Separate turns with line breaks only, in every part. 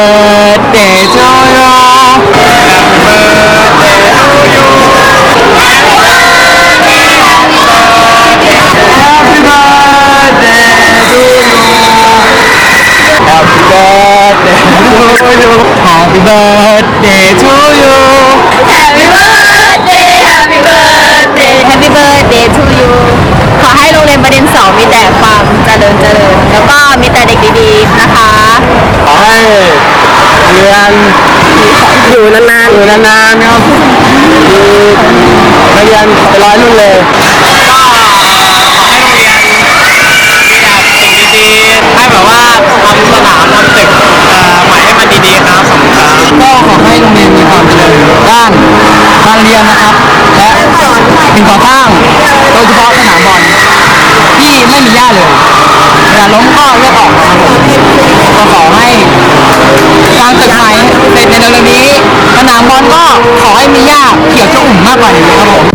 Lord. เวลา
ล้
มข้อ
เลือดออกก็ขอให้การตึกไหมเป็นในเร็วๆนี้สนามบอลก็ขอให้มีหญ้าเขียวชอุ่มมากกว่านี้ครับผม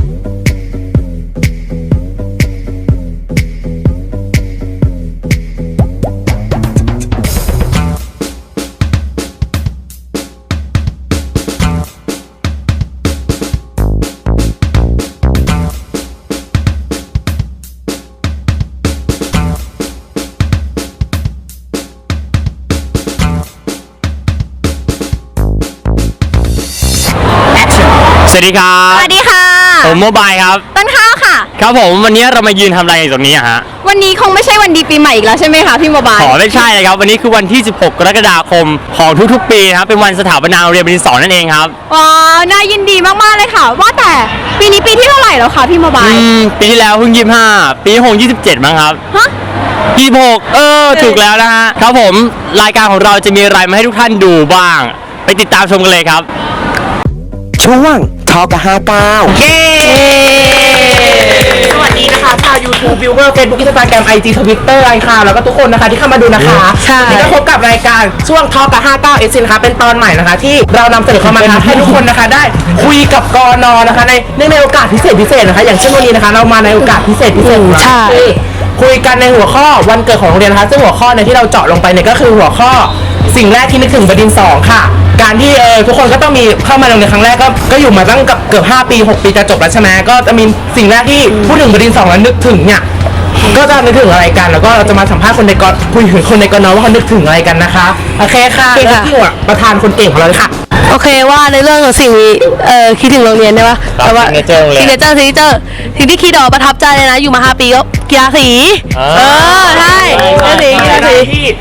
วัสดีครั
ส
บ
วัสดีค่ะ
ผมโมบายครับ
ต้นข้าวค่ะ
ครับผมวันนี้เรามายืนทำอะไรอยู่ตรงนี้อะฮะ
วันนี้คงไม่ใช่วันดีปีใหม่อีกแล้วใช่ไหมคะพี่โมบาย
ขอไม่ใช่เลยครับ วันนี้คือวันที่ 16 กรกฎาคมของทุกๆ ปีนะครับ เป็นวันสถาปนาโรงเรียนบดินทร์สอนนั่นเองครับ
ว้าว น่ายินดีมากๆเลยค่ะ ว่าแต่ปีนี้ปีที่เท่าไหร่แล้วคะพี่โมบาย
อืม ปีที่แล้วเพิ่ง25 ปีที่หก27 มั้งครับ
ฮะ
26 เออ ถูกแล้วนะฮะ ครับผม รายการของเราจะมีอะไรมาให้ทุกท่านดูบ้าง ไปติดตามชมกันเลยครับ
ช่วง ทอกะห้าเก้า
เย้
สวัสดีนะคะชาว YouTube Viewer Facebook Instagram IG Twitter ไลน์ค่ะแล้วก็ทุกคนนะคะที่เข้ามาดูนะคะ
ใช่
วันนี้ก็พบกับรายการช่วงทอกะห้าเก้าเอซินะคะเป็นตอนใหม่นะคะ ที่เรานำเสนอเข้ามานะคะให้ทุกคนนะคะได้คุยกับกอนอนะคะ ในเนื่องในโอกาสพิเศษพิเศษนะคะ อย่างเช่นวันนี้นะคะ เรามาในโอกาสพิเศษพิเศษ
ใช่
ที่คุยกันในหัวข้อวันเกิดของโรงเรียนนะคะซึ่งหัวข้อในที่เราเจาะลงไปเนี่ยก็คือหัวข้อ สิ่งแรกที่นึกถึงบดินทร์สองค่ะ การที่เออทุกคนก็ต้องมีเข้ามาโรงเรียนครั้งแรกก็ก็อยู่มาตั้งกับเกือบ 5 ปี 6 ปีจะจบแล้วใช่ไหมก็จะมีสิ่งแรกที่พูดถึงบดินทร์สองแล้วนึกถึงเนี่ยก็จะนึกถึงอะไรกันแล้วก็เราจะมาสัมภาษณ์คนในกอคุยถึงคนในกอนว่าเขานึกถึงอะไรกันนะคะโอเคค่ะ
โอเคค่ะ
แล้วที่หัวประธานคนเก่งของเราเลยค่ะ
โอเคว่าในเรื่องของสิ่งนี้เอ่อคิดถึงโรงเรียนได้ปะ
ครับ
แต่ว่า
signature โรงเรียน
ซิงเกิลซิงเกิลสิ่งที่คิดออกประทับใจเลยนะ อยู่มา 5 ปีก็ กีฬาสีเออใช่กีฬาสีกีฬาสี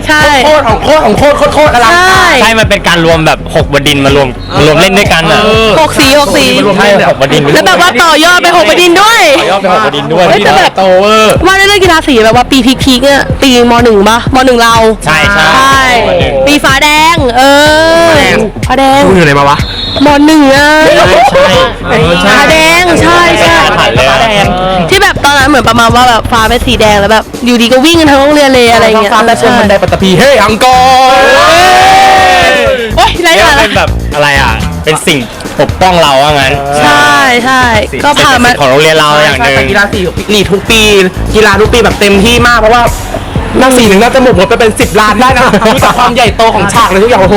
ใช่
โคตรของโคตรของโคตรโคตรโคตรอลัง
ใช่
ใช่มันเป็นการรวมแบบหกบดินมารวมมารวมเล่นด้วยกันอะ
หกสีหกสี
ใช่หกบดิน
แล้วแบบว่าต่อยอดไปหกประดินด้วย
ต่อยอดเป็นหกบดินด้วย
แต่แบบ
โตเวอร์
ว่าเรื่องกีฬาสีแบบว่าปีพีคเนี่ยปีมหนึ่งปะมหนึ่งเรา
ใช่ใช่
ปีฟ้าแดง เออฟ้าแดง
คุณอยู่ไหนมาวะ
มหนึ่งอะ
ใช่
ฟ้าแดงใช่ใช่
ผ่านเลย
ฟ้าแดง
ที่แบบตอนนั้นเหมือนประมาณว่าแบบฟ้าเป็นสีแดงแล้วแบบอยู่ดีก็วิ่งกันทั้งโรงเรียนเลยอะไรเงี้ย
ฟ้าแต่ชมบันไดปัตตภีเฮ้ยอังกอร์
โอ้ยไร
เรียก
สา
ว่า
ระ
เป็นแบบอะไรอะ เป็นสิ่งปกป้องเราว่างั้น
ใช่ใช่ก็ผ่านมา
เป็นสิทธิ์ของโรงเรียนเราอย่างหนึ่ง
แต่กีฬาสีนี่ทุกปี กีฬาทุกปีแบบเต็มที่มากเพราะว่า นักสีหนึ่งน่าจะหมดหมดไปเป็น 10 ล้านได้นะรู้จักความใหญ่โตของฉากเลยทุกอย่างโอ้โห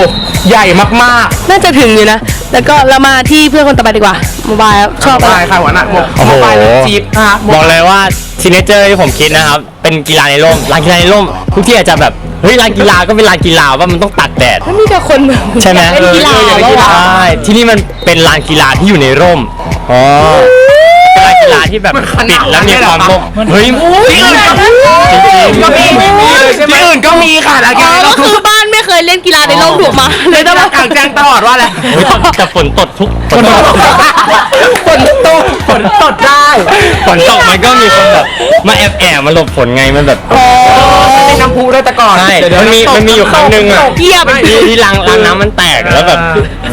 ใหญ่มาก
น่าจะถึงอยู่นะ แล้วก็เรามาที่เพื่อนคนต่อไปดีกว่าโมบายชอบ
ๆ
อะไร
ได้ค่ะหัวหน้าหมวก
โอ้โห
ไปเลยจี๊ดนะคะหม
บ
ว
อก
ก
เลยว่าซิเนเจอร์ที่ผมคิดนะครับ เป็นกีฬาในร่มลานกีฬาในร่มทุกที่อาจจะแบบเฮ้ยลานกีฬาก็เป็นลานกีฬาว่ามันต้องตากแดด
มีแต่คนแบบ
ใช่ไหม
อยากเล่นกีฬา
อออยกเล่นกีฬา
แล้วอะ
ใช่ที่นี่มันเป็นลานกีฬาที่อยู่ในร่ม อ๋อเป็น ลานกีฬาที่แบบปิดแล้วมีความร่มเฮ้ยจริงๆ
ก็มีที่อื่นก็มีค่ะแล้ว
อ๋
ก็
อก็คือบ้านไม่เคยเล่นกีฬาในร่มถูกมาเลยต้อง
ต้
มา
องกลางแจ้งตลอดว่าอะไร
เฮ้ยแต่แต่ฝนตกทุกฝนตก
ฝนตกฝนตกได้
ฝนตกมันก็มีคนแบบมาแอบแอบมาหลบฝนไงมันแบบ
เป็ นน้ำพุด้วยแต่ก่อน
ใช่
เดี๋ยว
มันมีมันมีอยู่ครั้งหนึ่งอะ
เกียบ
ที่ที่รางรางน้ำมันแตกแล้วแบบ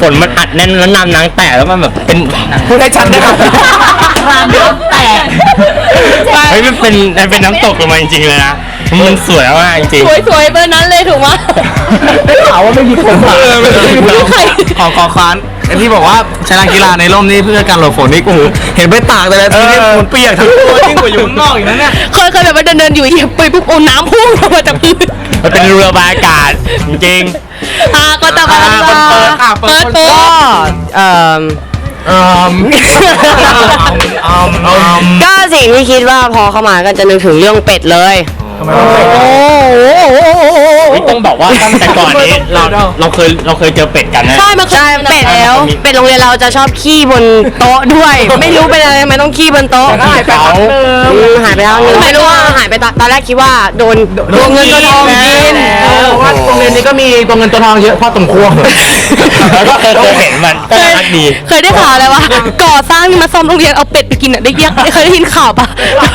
ฝนมันอัดแน่นแล้วน้ำน้ำแตกแล้วมันแบบเป็น
พูดให้ชัดนะครับ
เฮ้ยมันเป็นมันเป็นน้ำตกลงมาจริงๆเลยนะ มันสวยมากจริง
สวยๆเบอร์นั้นเลยถูกไหม
ได้ข่าวว่าไม่มีคนมา
ใคร
ขอขอค้านไอ้ที่บอกว่าใช้ลานกีฬาในร่มนี่เพื่อการหลบฝนนี่กูเห็นไปตากแต่ละทีนี่ฝนเปียกทั้งตัวยิ่งกว่าอยู่ข้างนอกอีกนะเนี่ย
เคยเคยแบบว่าเดินเดินๆอยู่เหยียบไปปุ๊บโอ้น้ำพุ่งลงมาจากพื้น
มันเป็นเรือบรรยากาศจริง
อะก็ต่อไป
อะคนเปิดอะเปิ
เปิ
ด
ด
คน
เปิด
เอ่อ
ๆอืมอืมอืม
ก็สิ่งที่คิดว่าพอเข้ามาก็จะนึกถึงเรื่องเป็ดเลย ทำไมโอ้โห
นี่ต้องบอกว่าตั้งแต่ก่อนนี้เราเราเคยเราเคยเจอเป็ดกันนะ
ใช่มัน
ใช่เป็ดแล้ว เป็ดโรงเรียนเราจะชอบขี้บนโต๊ะด้วย ไม่รู้เป็นอะไรทำไมต้องขี้บนโต๊ะ
หายไปพักหนึ่ง
อืมหายไปแล้วไม่รู้ว่าหายไปตอนแรกคิดว่าโดนโดนเงินตัวทองกิน
เพราะว่าโรงเรียนนี้ก็มีตัวเงินตัวทองเยอะพอสมควร
แล้วก็เคยเห็นมันก็รักดี
เคยได้ข่าวอะไรวะก่อสร้างนี่มาซ่อมโรงเรียนเอาเป็ดไปกินอะได้ยังเคยได้ยินข่าวปะ
ว่า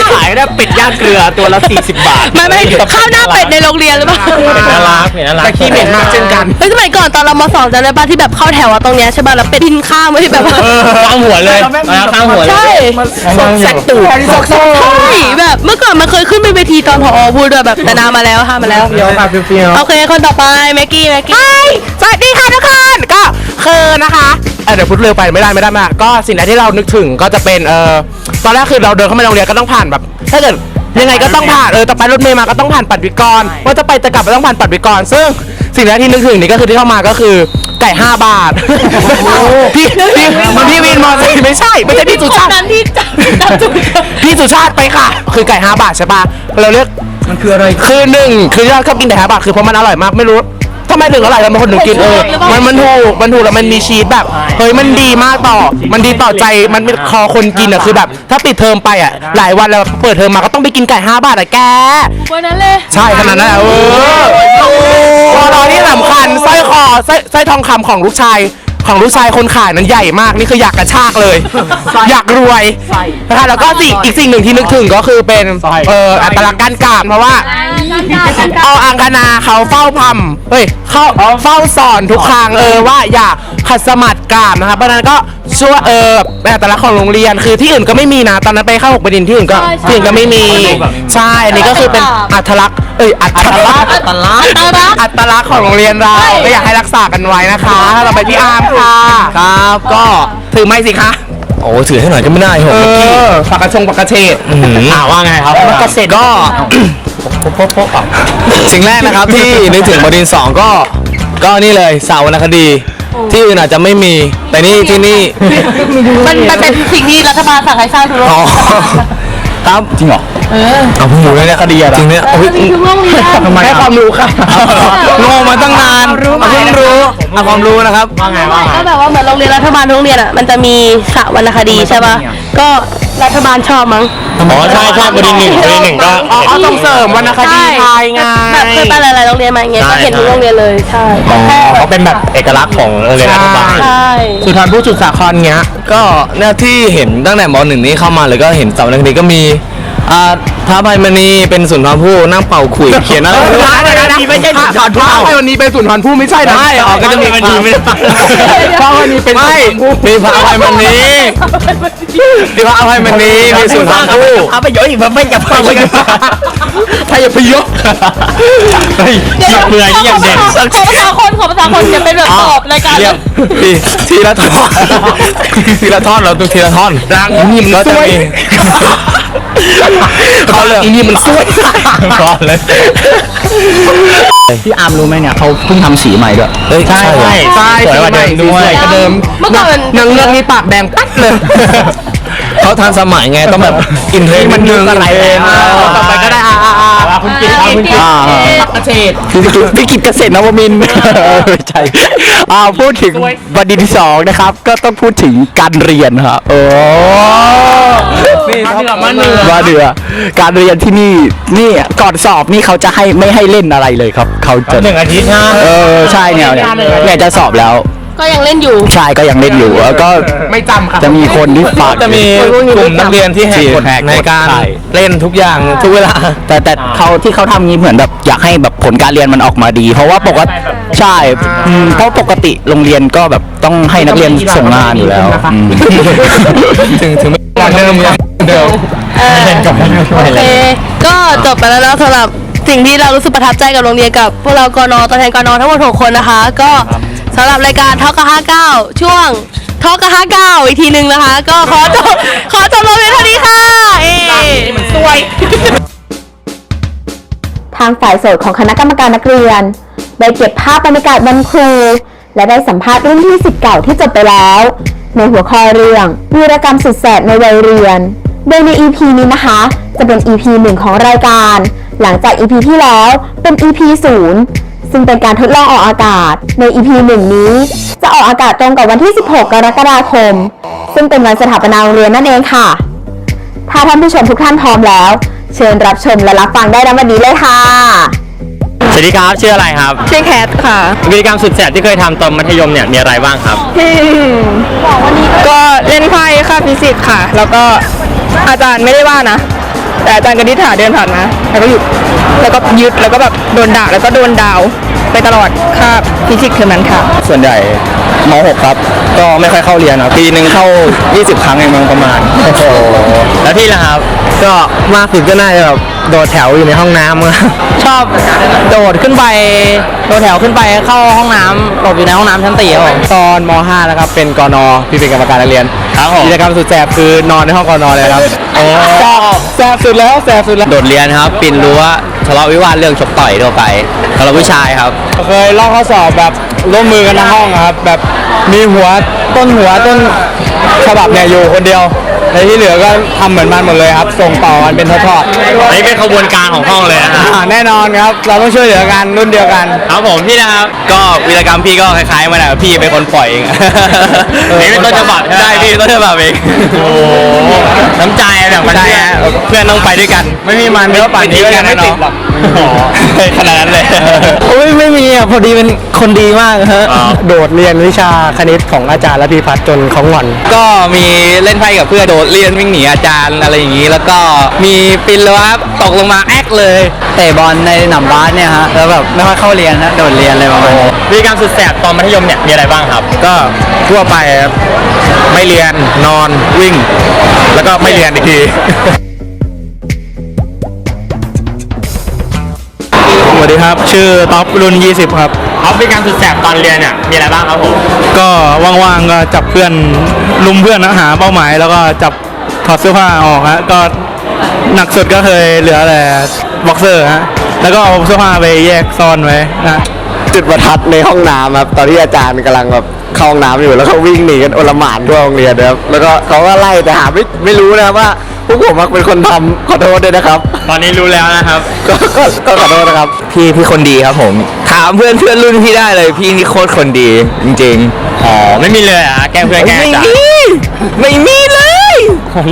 จะขายได้เป็ดย่างเกลือตัวละ40 บาท
ไม่ไม่ข้าวหน้าเป็ดในโรงเรียนหรือเปล่า
เป็ดน่ารักเป็ดน่ารัก
แต่ขี้เหม็นมากเช่นกัน
เฮ้ยสมัยก่อนตอนเรามาสองจำได้ปะที่แบบเข้าแถวอะตรงเนี้ยใช่ป่ะแล้วเป็ดกินข้าวไม่ได้แบบว่า
เออข้างหัวเลยข้างหัวเลย
ใช่
แซกตูด
ใช่แบบเมื่อก่อนมันเคยขึ้นเป็นเวทีตอนพอพูดด้วยแบบแต่นานมาแล้วค่ะมาแล้ว
เฟี้ยวค่ะเฟี้ยว
โอเคคนต่อไปแม็กกี้แม็กกี้
สวัสดีค่ะทุกคนก็คือนะคะเอ่อเดี๋ยวพูดเร็วไปไม่ได้ไม่ได้มากก็สิ่งแรกที่เรานึกถึงก็จะเป็นเอ่อตอนแรกคือเราเดินเข้ามาในโรงเรียนก็ต้องผ่านแบบ ถ้าเกิด ยังไงก็ต้องผ่านเออต่อไปรถเมล์มาก็ต้องผ่านปัดวิกรว่าจะไปจะกลับก็ต้องผ่านปัดวิกรซึ่งสิ่งแรกที่นึกถึงนี่ก็คือที่เข้ามาก็คือไก่5บาทพี่พี่พี่วินมอเตอร์ไซค์ไม่ใช่ไม่ใช่พี่สุชาติ
นั้นที่จับจับจุด
พี่สุชาติไปค่ะ คือไก่5บาทใช่ปะเราเรียก
มันคืออะไร
คือหนึ่งคือยอดชอบกินแต่5บาทคือเพราะมันอร่อยมากไม่รู้ทำไมถึงอร่อยแล้วบางคนถึงกินเออมันมันถูกมันถูกแล้วมันมีชีสแบบเฮ้ยมันดีมากต่อ มันดีต่อใจมันเป็นคอคนกินอะคือแบบ ถ้าปิดเทอมไปอะ หลายวันแล้วเปิดเทอมมาก็ต้องไปกินไก่5บาทอะแก
วันนั้นเลย
ใช่ขนาดนั้นอะเออพอรอที่สำคัญสร้อยคอสร้อยสร้อยทองคำของลูกชาย ของลูกชายคนขายนั้นใหญ่มากนี่คืออยากกระชากเลย อยากรวยนะคะแล้วก็สิ่งอีกสิ่งหนึ่งที่นึกถึงก็คือเป็นเอออัตลักษณ์การกราบเพราะว่าเอาอังคณาเขาเฝ้าพำเฮ้ยเขาเฝ้าสอนทุกครั้งเออว่าอย่าขัดสมาธิกราบนะครับเพราะฉะนั้นก็ ช่วยเออเป็นอัตลักษณ์ของโรงเรียนคือที่อื่นก็ไม่มีนะตอนนั้นไปเข้าหกประดินที่อื่นก็ที่อื่นก็ไม่มีใช่อันนี้ก็คือเป็นอัตลักษณ์เอ้ยอัตลักษณ์
อัตลักษณ์
อัตลักษณ์ของโรงเรียนเราก็อยากให้รักษากันไว้นะคะเราไปพี่อาร์มค่ะ
ครับก็
ถือไม้สิคะ
โอ้ถือให้หน่อยก็ไม่ได้เหร
เอ
อ
อปากกระชงปากกระเฉด
อ่าว่าไงครับ
เกษตรก็ สิ่งแรกนะครับที่นึกถึงบดินทร์สองก็ก็นี่เลยสาววรรณคดี ที่อื่นอาจจะไม่มี แต่นี่ที่นี่
มันมันเป็นสิ่งที่รัฐบาลสั่งให้สร้างทุกโรง
อ๋อครับจริงเหรอเออเอาเพิ่งรู้เลยเนี่ยคดีอะไรจริงเนี่ยโอ้ย
ทุกโรงเรียน
ทำไม
ให้ความรู้ค่ะ
โง่มาตั้งนานเอาเพิ่งรู้เอาความรู้นะครับ
ว่าไงว่าไง
ก็แบบว่าเหมือนโรงเรียนรัฐบาลทุกโรงเรียนอะมันจะมีสระวรรณคดีใช่ป่ะก็ รัฐบาลชอบมั้ง
อ๋อใช่ใช่บดินทร์หนึ่งบดินทร์หนึ่งก็
อ๋ออ๋อส่งเสริมวรรณคดีไทยไง
แบบเคยไปหลายๆโรงเรียนมาอย่างเงี้ย
ใช่
ก็เห็นทุกโรงเรียนเลยใช่
เขาเป็นแบบเอกลักษณ์ของโรงเรียนอนุบาล
ใช่
สุธรผู้จุดสาครเงี้ย
ก็เนี่ยที่เห็นตั้งแต่มหนึ่งนี้เข้ามาเลยก็เห็นสาววรรณคดีก็มี อ่าพระอภัยมณีเป็นสุนทรภู่นั่งเป่าขลุ่ยเขียนอะไร
ไม่ใช่ไม่ใช่สุนทรภู่ไม่วันนี้เป็นสุนทรภู่ไม่ใช่นะ
ไม่ออกก็จะมี
พระอภัยมณีไม่ได้
เพราะวันนี้เป็น
ไม่มีพระอภัยมณีมีพระอภัยมณีมีสุนทรภู่
เอาไปย้อยอีกมันไม่กับไปกันไทยพยศ
เฮ้ยเมื่อยนี่ยังเด่น
ขอภาษาคนขอภาษาคนจะเป็นแบบตอบรายการ
เรียกทีทีละท่อนทีละท่อนเราต้องทีละท่อน
รังนี่มัน
ก็
ส
จะ
วย
มี เขาเลือก
อีนี่มันสวย
ก่อนเลย
พี่อาร์มรู้ไหมเนี่ยเขาเพิ่งทำสีใหม่ด้วย
เฮ้ยใช่ใช่
ใช่
สวยกว่าเดิมด้วย
สกว่าเดิม
เมื่อก่อน
นางเงือกนี่ปากแดงปั๊ดเลย
เขาทันสมัยไงต้องแบบอินเทรนด์
มันนึงอะไร
เทรนด์
ต่อไปก็ได้อ่าอ่าอ่า
คุณกิตครับคุณกิต
อ่า
ปักกระเฉด
พี่กิจพี่กิจเกษตรนวมินทร์ไม่ใช่อ่าพูดถึงบดินทร์ที่สองนะครับ ก็ต้องพูดถึงการเรียนครับโอ้ นี่
มาเดือมาเดือ
มาเดือการเรียนที่นี่นี่ก่อนสอบนี่เขาจะให้ไม่ให้เล่นอะไรเลยครับ เขาจะ
หนึ่งอาทิตย์นะ
เออใช่เนี่ยเนี่ยเนี่ยจะสอบแล้ว
ก็ยังเล่นอยู่
ใช่ก็ยังเล่นอยู่แล้วก็
ไม่จำค่ะ
จะมีคนที่ฝาก
จะมีกลุ่มนักเรียนที่แหกกฎ
แหกกฎ
ในการ
ใช่
เล่นทุกอย่างทุกเวลา
แต่แต่เขาที่เขาทำงี้เหมือนแบบอยากให้แบบผลการเรียนมันออกมาดี เพราะว่าปกติใช่อืมเพราะปกติโรงเรียนก็แบบต้องให้นักเรียนส่งงานอยู่แล้วอืมถึงถึงไม่
เหมือนเดิมครับเดิม
เออโอเคก็จบไปแล้วนะสำหรับสิ่งที่เรารู้สึกประทับใจกับโรงเรียนกับพวกเรากนตัวแทนกนทั้งหมด6คนนะคะ ก็ สำหรับรายการทอกห้าเก้าช่วงทอกห้าเก้าอีกทีหนึ่งนะคะ ก็ขอจบขอจบลงเพียงเท่านี้ค่ะเอ๊
มันสวยา
งฝ่ายโสดของคณะกรรมการนักเรียน ได้เก็บภาพบรรยากาศวันครู และได้สัมภาษณ์รุ่นพี่สิทธิ์เก่าที่จบไปแล้ว ในหัวข้อเรื่องวีรกรรมสุดแสบในวัยเรียน โดยใน EP นี้นะคะ จะเป็น EP 1ของรายการ หลังจาก EP ที่แล้วเป็น EP 0 ซึ่งเป็นการทดลองออกอากาศใน EP 1 นี้ จะออกอากาศตรงกับวันที่ 16 กรกฎาคม ซึ่งเป็นวันสถาปนาโรงเรียนนั่นเองค่ะ ถ้าท่านผู้ชมทุกท่านพร้อมแล้ว เชิญรับชมและรับฟังได้ในวันนี้เลยค่ะ
สวัสดีครับชื่ออะไรครับ
ชื่อแคทค่ะ
กิจกรรมสุดแสบที่เคยทำตอนมัธยมเนี่ยมีอะไรบ้างครับ
ก็เล่นไพ่ค่าฟิสิกส์ค่ะ แล้วก็อาจารย์ไม่ได้ว่านะ แต่อาจารย์กนิษฐาเดินผ่านมาแล้วก็หยุดแล้วก็ยึดแล้วก็แบบโดนด่าแล้วก็โดนดาว ไปตลอดค่าฟิสิกส์เทอมนั้นค่ะ
ส่วนใหญ่ม .6 ครับ ก็ไม่ค่อยเข้าเรียนครับปีหนึ่งเข้า 20 ครั้งเองมั้งประมาณ โอ้โห
แล้วพี่ล่ะครับ
ก็มากสุดก็น่าจะแบบโดดแถวอยู่ในห้องน้ำครับ
ชอบโดดขึ้นไปโดดแถวขึ้นไปเข้าห้องน้ำหลบอยู่ในห้องน้ำชั้นสี่ครับผม
ตอนม .5 นะครับเป็นกนพี่เป็นกรรมการนักเรียน
ครับผม
กิจกรรมสุดแสบคือนอนในห้องกนเลยครับ
โอ้
แสบสุดแล้วแสบสุดแล้ว
โดดเรียนครับปีนรั้วทะเลาะวิวาทเรื่องชกต่อยทั่วไปสำหรับผู้ชายครับ
เคยลอกข้อสอบแบบ ร่วมมือกันทั้งห้องอะครับ แบบมีหัวต้นหัวต้นฉบับเนี่ยอยู่คนเดียวในที่เหลือก็ทำเหมือนมันหมดเลยครับ ส่งต่อกันเป็นทอด
อันนี้เป็นขบวนการของห้องเลยนะ
ๆอ่าแน่นอนครับ เราต้องช่วยเหลือกันรุ่นเดียวกัน
ครับผมพี่นะครับ ก็วีรกรรมพี่ก็คล้ายๆมันแหละพี่เป็นคนปล่อยเองนี่เป็นต้นฉบับใช่พี่ต้นฉบับเองโอ้น้ำใจแบบมัน
ใช่
เพื่อน
ฮะ
เพื่อนต้องไปด้วยกัน
ไม่มีมันก็ปั่น
ทิ้งกัน
ไม่
นะ
ติ
เนาะ
ดหรอก
โอ้โหขนาดนั้นเลย
โอ้ยไม่มีอะพอดีเป็นคนดีมากฮะ
อ๋อ
โดดเรียนวิชาคณิตของอาจารย์และพี่พัฒน์จนเขางอน
ก็มีเล่นไพ่กับเพื่อนโดดเรียนวิ่งหนีอาจารย์อะไรอย่างนี้ แล้วก็มีปีนรั้วตกลงมาแอกเลย
เตะบอลในหนำบาสเนี่ยฮะแล้วแบบไม่ค่อยเข้าเรียนนะโดดเรียนอะไรประมาณนี้
วีรกรรมสุดแสบตอนมัธยมเนี่ยมีอะไรบ้างครับ
ก็ทั่วไปครับไม่เรียนนอนวิ่ง แล้วก็ไม่เรียนอีกที วัสดีครับ ชื่อท็อปรุ่น 20 ครับ
ครับวีรกรรมสุดแสบตอนเรียนเนี่ยมีอะไรบ้างครับผม
ก็ว่างๆก็จับเพื่อนลุมเพื่อนนะหาเป้าหมาย แล้วก็จับถอดเสื้อผ้าออกฮะก็หนักสุดก็เคยเหลือแต่บ็อกเซอร์ฮะแล้วก็เอาเสื้อผ้าไปแยกซ่อนไว้นะ
จุดประทัดในห้องน้ำครับตอนที่อาจารย์กำลังแบบเข้าห้องน้ำอยู่แล้วเขาวิ่งหนีกันโอลหม่านทั่วโรงเรียนนะครับแล้วก็เขาก็ไล่แต่หาไม่ไม่รู้นะครับว่า พวกผมอะเป็นคนทำขอโทษด้วยนะครับ
ตอนนี้รู้แล้วนะครับ
ก็ก็ก็ขอโทษนะครับ
พี่พี่คนดีครับผม ถามเพื่อนเพื่อนรุ่นพี่ได้เลย พี่นี่โคตรคนดี จริงๆอ๋อ ไม่มีเลยอะ แกล้งเพื่อนแกล้งอาจารย์ไม่มีเลย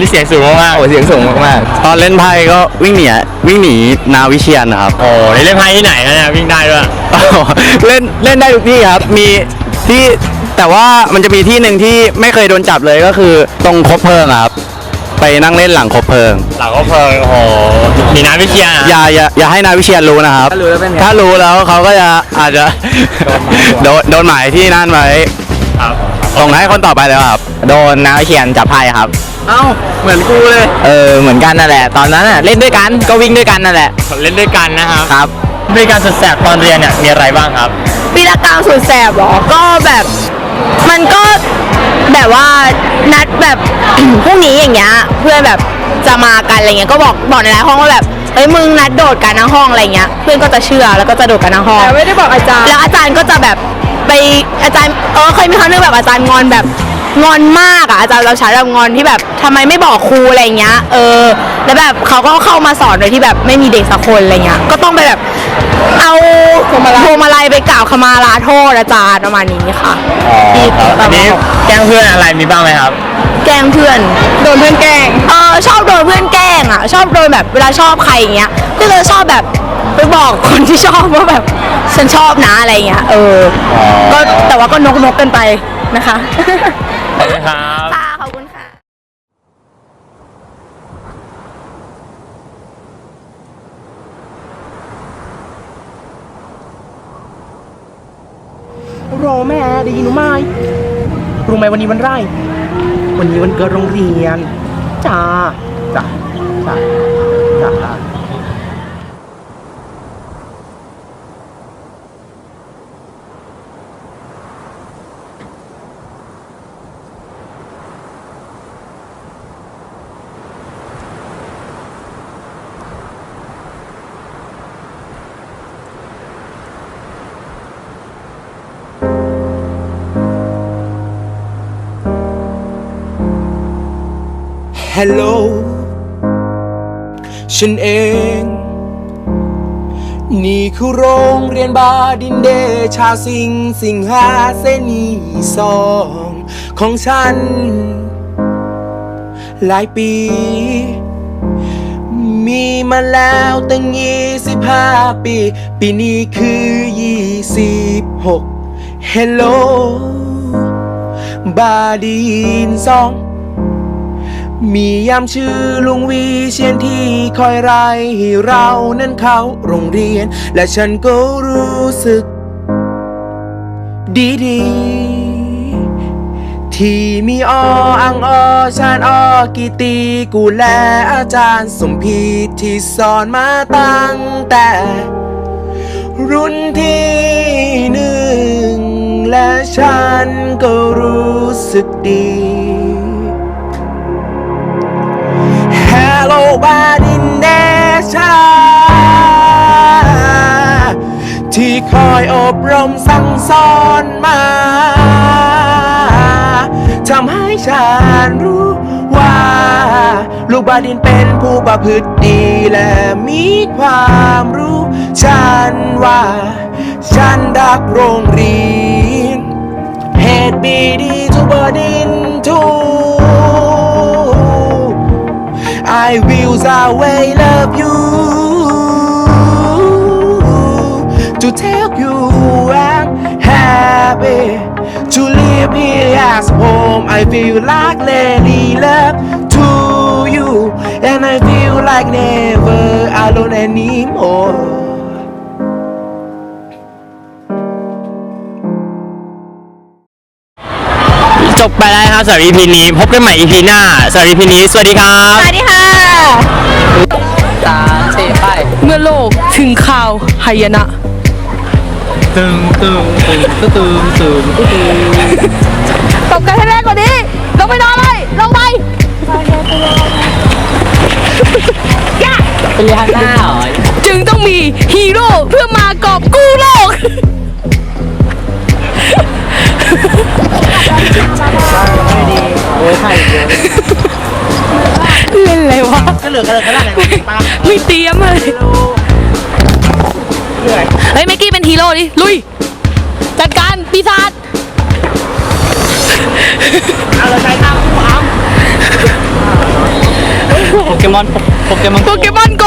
นี่เสียงสูงมากๆ
โอ้เสียงสูงมากๆตอนเล่นไพ่ก็วิ่งหนีวิ่งหนีนาวิเชียนนะครับ
โอ้นี่เล่นไพ่ที่ไหนนะเนี่ยวิ่งได้ด้วย
เล่นเล่นได้ทุกที่ครับ มีที่แต่ว่ามันจะมีที่หนึ่งที่ไม่เคยโดนจับเลยก็คือตรงคบเพลิงอะครับ ไปนั่งเล่นหลังคบเพลิง
หลังก็เพลิงโอ้โหมีน้ำวิเชียรนะ
อย่าอย่าอย่าให้นายวิเชียนรู้นะครับ
ถ้ารู้แล้วเป็นไง
ถ้ารู้แล้วเขาก็จะอาจจะ โดนโดนหมายที่นั่นไว้
ครับ
ส่งให้คนต่อไปเลยครับ โดนนายวิเชียนจับไพ่ครับ
เอ้า เหมือนกูเลย
เออเหมือนกันนั่นแหละ ตอนนั้นน่ะเล่นด้วยกันก็วิ่งด้วยกันนั่นแหละ
เล่นด้วยกันนะครับ
ครับ
บริการสุดแสบตอนเรียนเนี่ยมีอะไรบ้างครับ
ปีละกลางสุดแสบเหรอ ก็แบบ มันก็ แบบว่านัดแบบ พรุ่งนี้อย่างเงี้ยเพื่อนแบบจะมากันอะไรเงี้ยก็บอกบอกในไลน์ห้องว่าแบบเอ้ยมึงนัดโดดกันทั้งห้องอะไรเงี้ยเพื่อนก็จะเชื่อแล้วก็จะโดดกันทั้งห้อง
แต่ไม่ได้บอกอาจารย์
แล้วอาจารย์ก็จะแบบไปอาจารย์เออเคยมีครั้งหนึงแบบอาจารย์งอนแบบ งอนมากอะอาจารย์เราใช้แบบงอนที่แบบทำไมไม่บอกครูอะไรเงี้ยเออ แล้วแบบเขาก็เข้ามาสอนโดยที่แบบไม่มีเด็กสักคนอะไรเงี้ยก็ต้องไปแบบเอาพวงมาลัยพวงมาลัยไปกล่าวขมาลาโทษอาจารย์ประมาณนี้ค่ะที่
อันนี้แกล้งเพื่อนอะไรมีบ้างไหมครับ
แกล้งเพื่อนโดนเพื่อนแกล้ง เออชอบโดนเพื่อนแกล้งอะชอบโดนแบบเวลาชอบใครอย่างเงี้ยก็จะชอบแบบไปบอกคนที่ชอบว่าแบบฉันชอบนะอะไรเงี้ยเออ ก็แต่ว่าก็นกนกๆกันไปนะคะ
ขอบคุณครับ
ค่ะขอบคุณค่ะ
รอแม่ได้ยินหรือไม่รู้ไหมวันนี้วันไร วันนี้วันเกิดโรงเรียนจ้าจ้าจ้าจ้า
Hello ฉันเอง นี่คือโรงเรียนบาดินเดชาสิงสิงหาเสนีสองของฉัน หลายปี มีมาแล้วตั้งยี่สิบห้าปี ปีนี้คือยี่สิบหก Hello บาดินสอง มียามชื่อลุงวีเชียนที่คอยไรให้เรานั้นเข้าโรงเรียน และฉันก็รู้สึก ดีดีๆที่มีออังอชานอกีตีกูและอาจารย์สมพีที่สอนมาตั้งแต่ รุ่นที่หนึ่ง และฉันก็รู้สึกดี Hello บาดินเดชาที่คอยอบรมสั่งสอนมาทำให้ฉันรู้ว่า ลูกบาดินเป็นผู้ประพฤติดีและมีความรู้ ฉันว่า ฉันรักโรงเรียน เหตุบีดีทุกบาดินทุก I will always love you to tell you I'm happy to live here as home. I feel like really love to you, and I feel like never alone anymore.
บไปแล้วนะครับสำหรับ EP นี้ พบกันใหม่ EP หน้าสำหรับ EP นี้ สวัสดีครับ
สวัสดีค่ะ
ตาเชไป
เมื่อโลกถึงข่าวหายนะ
ตึงตึงตึงตึงตึงตึงตึง
ตบกันให้แรงกว่านี้ ลงไปนอนเลย ลงไป
เป็นเรียนหน้าเหรอ
จึงต้องมีฮีโร่เพื่อมากอบกู้โลก
อ้ยใครเยอะ
เล่นอะไรวะ
ก็เหลือกันเลยขนาดไหนป้า
ไม่เตรียมเลยเฮ้ยเมกกี้เป็นฮีโร่ดิลุยจัดการปีศาจ
เอาเลยใช้ข้าวคู่เอา
โปเกมอนโปเกมอน
โปเกมอนโก